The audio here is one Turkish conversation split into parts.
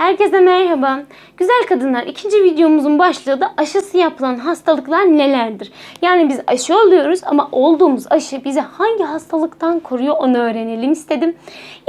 Herkese merhaba. Güzel kadınlar ikinci videomuzun başlığı da aşısı yapılan hastalıklar nelerdir? Yani biz aşı oluyoruz ama olduğumuz aşı bizi hangi hastalıktan koruyor onu öğrenelim istedim.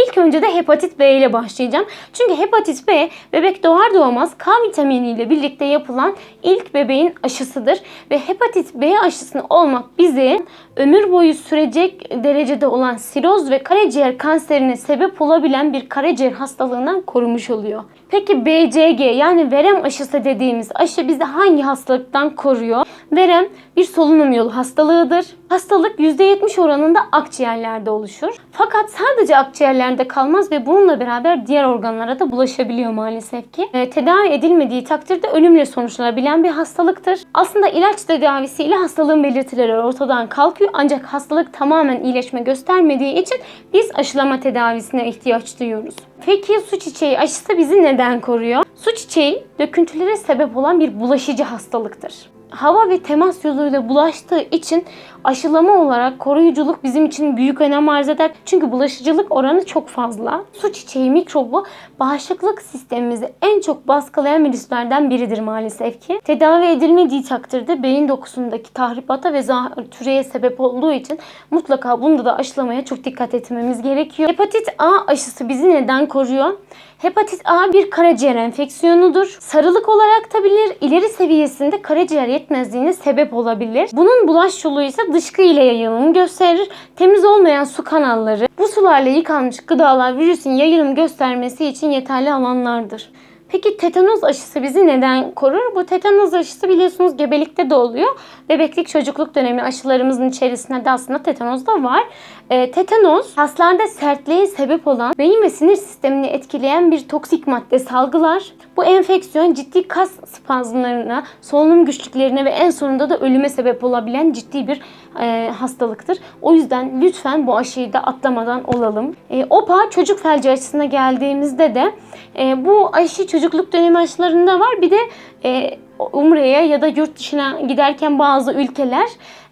İlk önce de hepatit B ile başlayacağım. Çünkü hepatit B bebek doğar doğmaz K vitaminiyle birlikte yapılan ilk bebeğin aşısıdır. Ve hepatit B aşısını olmak bizi ömür boyu sürecek derecede olan siroz ve karaciğer kanserine sebep olabilen bir karaciğer hastalığından korumuş oluyor. Peki BCG yani verem aşısı dediğimiz aşı bizi hangi hastalıktan koruyor? Verem bir solunum yolu hastalığıdır. Hastalık %70 oranında akciğerlerde oluşur. Fakat sadece akciğerlerde kalmaz ve bununla beraber diğer organlara da bulaşabiliyor maalesef ki. E, tedavi edilmediği takdirde ölümle sonuçlanabilen bir hastalıktır. Aslında ilaç tedavisiyle hastalığın belirtileri ortadan kalkıyor ancak hastalık tamamen iyileşme göstermediği için biz aşılama tedavisine ihtiyaç duyuyoruz. Peki su çiçeği aşısı bizi neden koruyor? Çiçeği döküntülere sebep olan bir bulaşıcı hastalıktır. Hava ve temas yoluyla bulaştığı için aşılama olarak koruyuculuk bizim için büyük önem arz eder. Çünkü bulaşıcılık oranı çok fazla. Su çiçeği mikrobu bağışıklık sistemimizi en çok baskılayan virüslerden biridir maalesef ki. Tedavi edilmediği takdirde beyin dokusundaki tahribata ve zatürreye sebep olduğu için mutlaka bunda da aşılamaya çok dikkat etmemiz gerekiyor. Hepatit A aşısı bizi neden koruyor? Hepatit A bir karaciğer enfeksiyonudur. Sarılık olarak da bilir, ileri seviyesinde karaciğer yetmezliğine sebep olabilir. Bunun bulaş yolu ise dışkı ile yayılımı gösterir. Temiz olmayan su kanalları, bu sularla yıkanmış gıdalar virüsün yayılım göstermesi için yeterli alanlardır. Peki tetanoz aşısı bizi neden korur? Bu tetanoz aşısı biliyorsunuz gebelikte de oluyor. Bebeklik çocukluk dönemi aşılarımızın içerisinde de aslında tetanoz da var. E, tetanoz kaslarda sertliğe sebep olan beyin ve sinir sistemini etkileyen bir toksik madde salgılar. Bu enfeksiyon ciddi kas spazmlarına, solunum güçlüklerine ve en sonunda da ölüme sebep olabilen ciddi bir e, hastalıktır. O yüzden lütfen bu aşıyı da atlamadan olalım. E, OPA çocuk felci aşısına geldiğimizde de e, bu aşı çocukluk dönemi aşılarında var. Bir de e, Umre'ye ya da yurt dışına giderken bazı ülkeler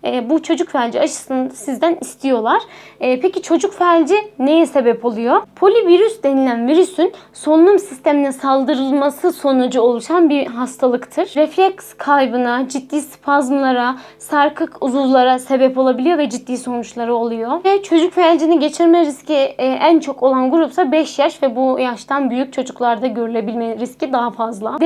e, bu çocuk felci aşısını sizden istiyorlar. E, peki çocuk felci neye sebep oluyor? Polivirüs denilen virüsün solunum sistemine saldırılması sonucu oluşan bir hastalıktır. Refleks kaybına, ciddi spazmlara, sarkık uzuvlara sebep olabiliyor ve ciddi sonuçları oluyor. Ve çocuk felcini geçirme riski e, en çok olan grupsa 5 yaş ve bu yaştan büyük çocuklarda görülebilme riski daha fazla.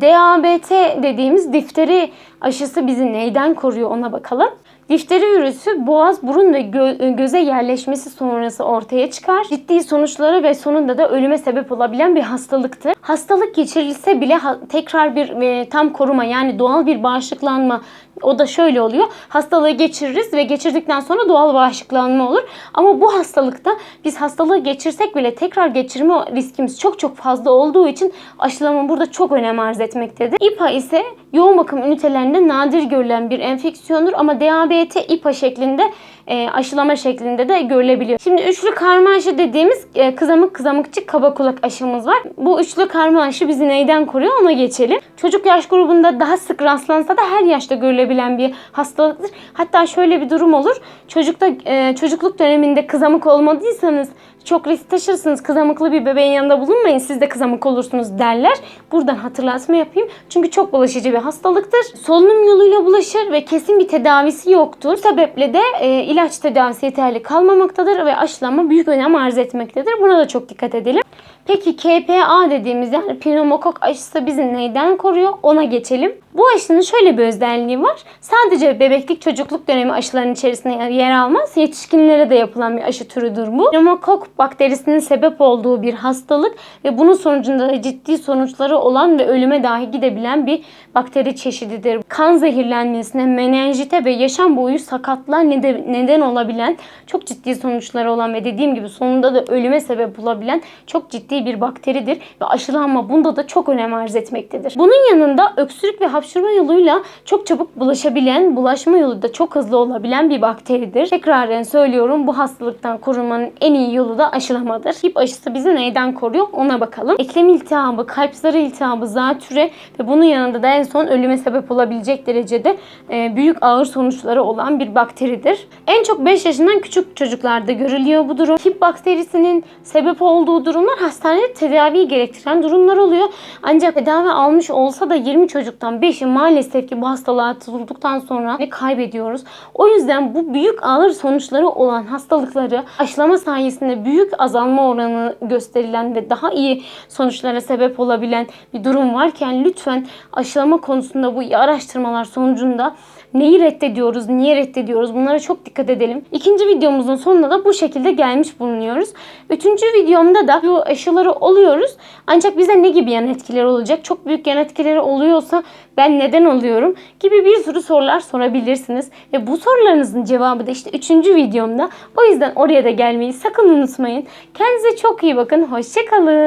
DABT dediğimiz difteri aşısı bizi neyden koruyor ona bakalım. Difteri virüsü boğaz, burun ve gö- göze yerleşmesi sonrası ortaya çıkar. Ciddi sonuçlara ve sonunda da ölüme sebep olabilen bir hastalıktır. Hastalık geçirilse bile ha- tekrar bir e, tam koruma yani doğal bir bağışıklanma o da şöyle oluyor. Hastalığı geçiririz ve geçirdikten sonra doğal bağışıklanma olur. Ama bu hastalıkta biz hastalığı geçirsek bile tekrar geçirme riskimiz çok çok fazla olduğu için aşılama burada çok önem arz etmektedir. İPA ise yoğun bakım ünitelerinde nadir görülen bir enfeksiyondur ama DABT İPA şeklinde e, aşılama şeklinde de görülebiliyor. Şimdi üçlü karma aşı dediğimiz e, kızamık kızamıkçı kaba kulak aşımız var. Bu üçlü karma aşı bizi neyden koruyor ona geçelim. Çocuk yaş grubunda daha sık rastlansa da her yaşta görülebilen bir hastalıktır. Hatta şöyle bir durum olur. Çocukta e, çocukluk döneminde kızamık olmadıysanız çok risk taşırsınız. Kızamıklı bir bebeğin yanında bulunmayın. Siz de kızamık olursunuz derler. Buradan hatırlatma yapayım. Çünkü çok bulaşıcı bir hastalıktır. Solunum yoluyla bulaşır ve kesin bir tedavisi yoktur. Bu sebeple de e, ilaç tedavisi yeterli kalmamaktadır ve aşılama büyük önem arz etmektedir. Buna da çok dikkat edelim. Peki KPA dediğimiz yani pneumokok aşısı bizi neyden koruyor? Ona geçelim. Bu aşının şöyle bir özelliği var. Sadece bebeklik çocukluk dönemi aşılarının içerisinde yer almaz. Yetişkinlere de yapılan bir aşı türüdür bu. Pneumokok bakterisinin sebep olduğu bir hastalık ve bunun sonucunda da ciddi sonuçları olan ve ölüme dahi gidebilen bir bakteri çeşididir. Kan zehirlenmesine, menenjite ve yaşam boyu sakatlığa neden olabilen çok ciddi sonuçları olan ve dediğim gibi sonunda da ölüme sebep olabilen çok ciddi bir bakteridir ve aşılanma bunda da çok önem arz etmektedir. Bunun yanında öksürük ve hapşırma yoluyla çok çabuk bulaşabilen, bulaşma yolu da çok hızlı olabilen bir bakteridir. Tekraren söylüyorum bu hastalıktan korunmanın en iyi yolu da aşılamadır. Hip aşısı bizi neyden koruyor ona bakalım. Eklem iltihabı, kalp zarı iltihabı, zatüre ve bunun yanında da en son ölüme sebep olabilecek derecede büyük ağır sonuçları olan bir bakteridir. En çok 5 yaşından küçük çocuklarda görülüyor bu durum. Hip bakterisinin sebep olduğu durumlar hasta hastanede tedavi gerektiren durumlar oluyor. Ancak tedavi almış olsa da 20 çocuktan 5'i maalesef ki bu hastalığa tutulduktan sonra ne kaybediyoruz. O yüzden bu büyük ağır sonuçları olan hastalıkları aşılama sayesinde büyük azalma oranı gösterilen ve daha iyi sonuçlara sebep olabilen bir durum varken lütfen aşılama konusunda bu iyi araştırmalar sonucunda neyi reddediyoruz, niye reddediyoruz bunlara çok dikkat edelim. İkinci videomuzun sonuna da bu şekilde gelmiş bulunuyoruz. Üçüncü videomda da bu aşıları oluyoruz. Ancak bize ne gibi yan etkileri olacak? Çok büyük yan etkileri oluyorsa ben neden oluyorum? Gibi bir sürü sorular sorabilirsiniz. Ve bu sorularınızın cevabı da işte üçüncü videomda. O yüzden oraya da gelmeyi sakın unutmayın. Kendinize çok iyi bakın. Hoşçakalın.